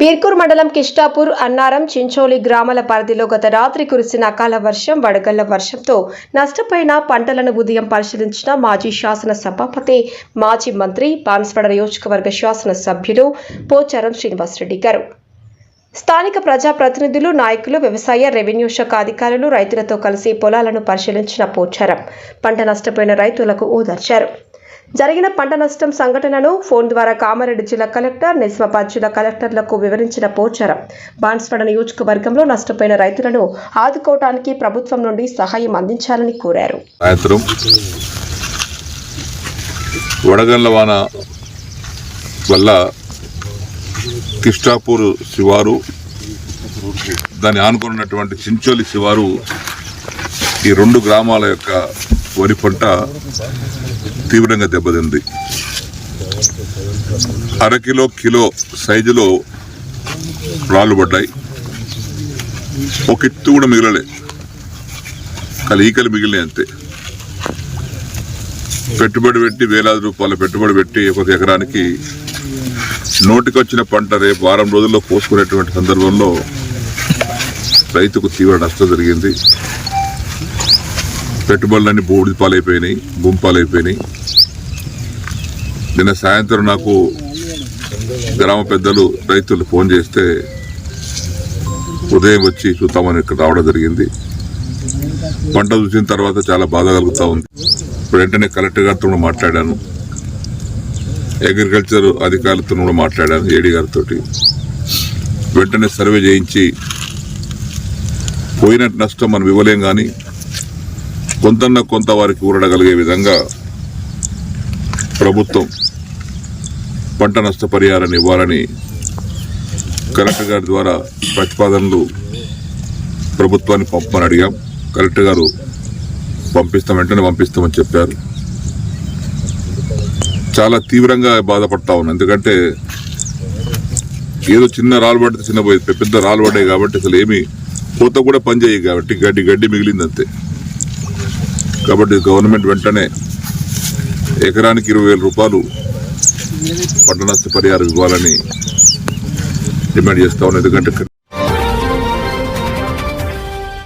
బీర్కూర్ మండలం కిష్టాపూర్ అన్నారం చించోలి గ్రామాల పరిధిలో గత రాత్రి కురిసిన అకాల వర్షం వడగళ్ళ వర్షంతో నష్టపోయిన పంటలను ఉదయం పరిశీలించిన మాజీ శాసన సభాపతి మాజీ మంత్రి బాన్స్వాడ నియోజకవర్గ శాసన సభ్యులు పోచారం శ్రీనివాసరెడ్డి గారు. స్థానిక ప్రజాప్రతినిధులు నాయకులు వ్యవసాయ రెవెన్యూ శాఖ అధికారులు రైతులతో కలిసి పొలాలను పరిశీలించిన పోచారం. పంట నష్టపోయిన రైతులకు ఓదార్చారు. జరిగిన పంట నష్టం సంఘటనను ఫోన్ ద్వారా కామారెడ్డి జిల్లా కలెక్టర్ నిజామాబాద్ జిల్లా కలెక్టర్లకు వివరించిన పోచారం. బాన్స్వాడ నియోజకవర్గంలో నష్టపోయిన రైతులను ఆదుకోవడానికి ప్రభుత్వం నుండి సహాయం అందించాలని కోరారు. వడగండ్ల వాన వల్ల కిష్టాపూర్ శివారు దాన్ని ఆనుకున్నటువంటి చించోలి శివారు ఈ రెండు గ్రామాల యొక్క వరి పంట తీవ్రంగా దెబ్బతింది. అరకిలో కిలో సైజులో రాళ్ళు పడ్డాయి. ఒక ఎత్తు కూడా మిగిలలే. కలి ఈకలు మిగిలినాయి అంతే. పెట్టుబడి పెట్టి వేలాది రూపాయల పెట్టుబడి పెట్టి ఒక ఎకరానికి నోటికొచ్చిన పంట రేపు వారం రోజుల్లో కోసుకునేటువంటి సందర్భంలో రైతుకు తీవ్ర నష్టం జరిగింది. పెట్టుబడులన్నీ బూడిద పాలైపోయినాయి గుంపాలైపోయినాయి. నిన్న సాయంత్రం నాకు గ్రామ పెద్దలు రైతులు ఫోన్ చేస్తే ఉదయం వచ్చి చూద్దామని ఇక్కడ రావడం జరిగింది. పంట చూసిన తర్వాత చాలా బాధ కలుగుతూ ఉంది. ఇప్పుడు వెంటనే కలెక్టర్ గారితో కూడా మాట్లాడాను. అగ్రికల్చర్ అధికారులతో కూడా మాట్లాడాను ఏడీ గారితో వెంటనే సర్వే చేయించి పోయిన నష్టం మనం ఇవ్వలేం కానీ కొంతన్న కొంత వారికి ఊరడగలిగే విధంగా ప్రభుత్వం పంట నష్టపరిహారాన్ని ఇవ్వాలని కలెక్టర్ గారి ద్వారా ప్రతిపాదనలు ప్రభుత్వాన్ని పంపమని అడిగాం. కలెక్టర్ గారు పంపిస్తాం వెంటనే పంపిస్తామని చెప్పారు. చాలా తీవ్రంగా బాధపడతా ఉన్నాను ఎందుకంటే ఏదో చిన్న రాళ్ళు పడితే చిన్న పోయి పెద్ద రాళ్ళు పడ్డాయి కాబట్టి అసలు ఏమి పూత కూడా పనిచేయవు కాబట్టి గడ్డి గడ్డి మిగిలింది అంతే కాబట్టి గవర్నమెంట్ వెంటనే ఎకరానికి ఇరవై వేల రూపాయలు పంట నష్ట పరిహారం ఇవ్వాలని డిమాండ్ చేస్తా ఉన్నాను ఎందుకంటే